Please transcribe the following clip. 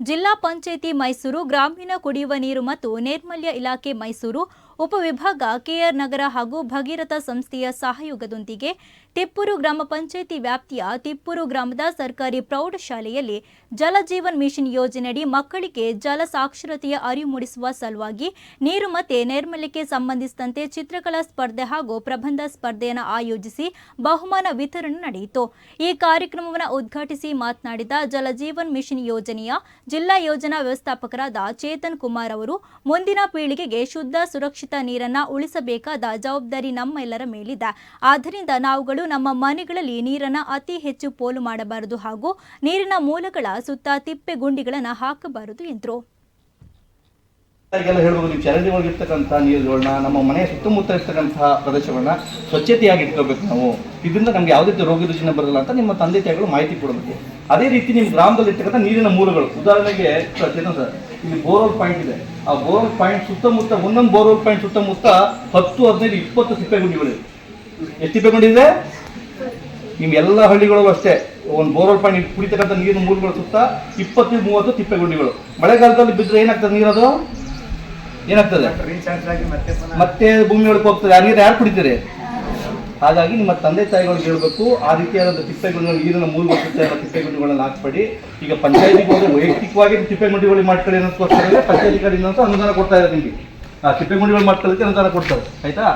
ಜಿಲ್ಲಾ ಪಂಚಾಯಿತಿ ಮೈಸೂರು, ಗ್ರಾಮೀಣ ಕುಡಿಯುವ ನೀರು ಮತ್ತು ನೈರ್ಮಲ್ಯ ಇಲಾಖೆ ಮೈಸೂರು ಉಪವಿಭಾಗ ಕೆಆರ್ ನಗರ ಹಾಗೂ ಭಗೀರಥ ಸಂಸ್ಥೆಯ ಸಹಯೋಗದೊಂದಿಗೆ ತಿಪ್ಪೂರು ಗ್ರಾಮ ಪಂಚಾಯಿತಿ ವ್ಯಾಪ್ತಿಯ ತಿಪ್ಪೂರು ಗ್ರಾಮದ ಸರ್ಕಾರಿ ಪ್ರೌಢಶಾಲೆಯಲ್ಲಿ ಜಲಜೀವನ್ ಮಿಷನ್ ಯೋಜನೆಯಡಿ ಮಕ್ಕಳಿಗೆ ಜಲ ಸಾಕ್ಷರತೆಯ ಅರಿವು ಮೂಡಿಸುವ ಸಲುವಾಗಿ ನೀರು ಮತ್ತು ನೈರ್ಮಲ್ಯಕ್ಕೆ ಸಂಬಂಧಿಸಿದಂತೆ ಚಿತ್ರಕಲಾ ಸ್ಪರ್ಧೆ ಹಾಗೂ ಪ್ರಬಂಧ ಸ್ಪರ್ಧೆಯನ್ನು ಆಯೋಜಿಸಿ ಬಹುಮಾನ ವಿತರಣೆ ನಡೆಯಿತು. ಈ ಕಾರ್ಯಕ್ರಮವನ್ನು ಉದ್ಘಾಟಿಸಿ ಮಾತನಾಡಿದ ಜಲಜೀವನ್ ಮಿಷನ್ ಯೋಜನೆಯ ಜಿಲ್ಲಾ ಯೋಜನಾ ವ್ಯವಸ್ಥಾಪಕರಾದ ಚೇತನ್ ಕುಮಾರ್ ಅವರು ಮುಂದಿನ ಪೀಳಿಗೆಗೆ ಶುದ್ಧ ಸುರಕ್ಷಿತ ನೀರನ್ನು ಉಳಿಸಬೇಕಾದ ಜವಾಬ್ದಾರಿ ನಮ್ಮೆಲ್ಲರ ಮೇಲಿದೆ. ಆದ್ದರಿಂದ ನಾವುಗಳು ನಮ್ಮ ಮನೆಗಳಲ್ಲಿ ನೀರನ್ನು ಅತಿ ಹೆಚ್ಚು ಪೋಲು ಮಾಡಬಾರದು ಹಾಗೂ ನೀರಿನ ಮೂಲಗಳ ಸುತ್ತ ತಿಪ್ಪೆ ಗುಂಡಿಗಳನ್ನು ಹಾಕಬಾರದು ಎಂದರು. ಎಲ್ಲ ಹೇಳ್ಬೋದು, ನೀವು ಚರಂಡಿ ಒಳಗೆ ಇರ್ತಕ್ಕಂಥ ನೀರುಗಳನ್ನ, ನಮ್ಮ ಮನೆಯ ಸುತ್ತಮುತ್ತ ಇರ್ತಕ್ಕಂತಹ ಪ್ರದೇಶಗಳನ್ನ ಸ್ವಚ್ಛತೆಯಾಗಿ ಇಟ್ಕೋಬೇಕು ನಾವು. ಇದರಿಂದ ನಮ್ಗೆ ಯಾವುದೇ ರೀತಿ ರೋಗ ರುಜಿನ ಬರಲ್ಲ ಅಂತ ನಿಮ್ಮ ತಂದೆ ತಾಯಿಗಳು ಮಾಹಿತಿ ಕೊಡಬೇಕು. ಅದೇ ರೀತಿ ನಿಮ್ಮ ಗ್ರಾಮದಲ್ಲಿ ಇರ್ತಕ್ಕಂಥ ನೀರಿನ ಮೂಲಗಳು. ಉದಾಹರಣೆಗೆ ಇಲ್ಲಿ ಬೋರ್ವೆಲ್ ಪಾಯಿಂಟ್ ಇದೆ. ಆ ಬೋರ್ವೆಲ್ ಪಾಯಿಂಟ್ ಸುತ್ತಮುತ್ತ, ಒಂದೊಂದು ಬೋರ್ವೆಲ್ ಪಾಯಿಂಟ್ ಸುತ್ತಮುತ್ತ ಹತ್ತು, ಹದಿನೈದು, ಇಪ್ಪತ್ತು ತಿಪ್ಪೆಗುಂಡಿಗಳಿವೆ ಎಷ್ಟು ತಿಪ್ಪೆಗುಂಡಿದೆ ನಿಮ್ಮ ಎಲ್ಲ ಹಳ್ಳಿಗಳಲ್ಲೂ ಅಷ್ಟೇ. ಒಂದು ಬೋರ್ವೆಲ್ ಪಾಯಿಂಟ್ ಕುಡಿತಕ್ಕಂಥ ನೀರಿನ ಮೂಲಗಳ ಸುತ್ತ ಇಪ್ಪತ್ತು, ಮೂವತ್ತು ತಿಪ್ಪೆಗುಂಡಿಗಳು. ಮಳೆಗಾಲದಲ್ಲಿ ಬಿದ್ದರೆ ಏನಾಗ್ತದೆ ನೀರದು? ಏನಾಗ್ತದೆ? ಮತ್ತೆ ಭೂಮಿ ಒಳಗೆ ಹೋಗ್ತದೆ. ಆ ನೀರು ಯಾರು ಕುಡಿತಾರೆ? ಹಾಗಾಗಿ ನಿಮ್ಮ ತಂದೆ ತಾಯಿಗಳಿಗೆ ಹೇಳ್ಬೇಕು ಆ ರೀತಿಯಾದ ತಿಪ್ಪೆಗುಂಡಿಗಳು ನೀರನ್ನು ಮೂರು ವರ್ಷದ ತಿಪ್ಪೆ ತಿಪ್ಪೆಗುಂಡಿಗಳನ್ನ ಹಾಕ್ಬೇಡಿ. ಈಗ ಪಂಚಾಯತಿಗೆ ಹೋದ್ರೆ ವೈಯಕ್ತಿಕವಾಗಿ ತಿಪ್ಪೆಗುಂಡಿಗಳು ಮಾಡ್ಕೊಳ್ಳಿ ಅನ್ನೋದಕ್ಕೋಸ್ಕರ ಪಂಚಾಯತಿ ಕಡೆಯಿಂದ ಅನುದಾನ ಕೊಡ್ತಾ ಇದ್ದಾರೆ ನಿಮಗೆ. ಆ ತಿಪ್ಪೆಗುಂಡಿಗಳು ಮಾಡ್ಕೊಳ್ಳೋಕೆ ಅನುದಾನ ಕೊಡ್ತಾರೆ. ಆಯ್ತಾ?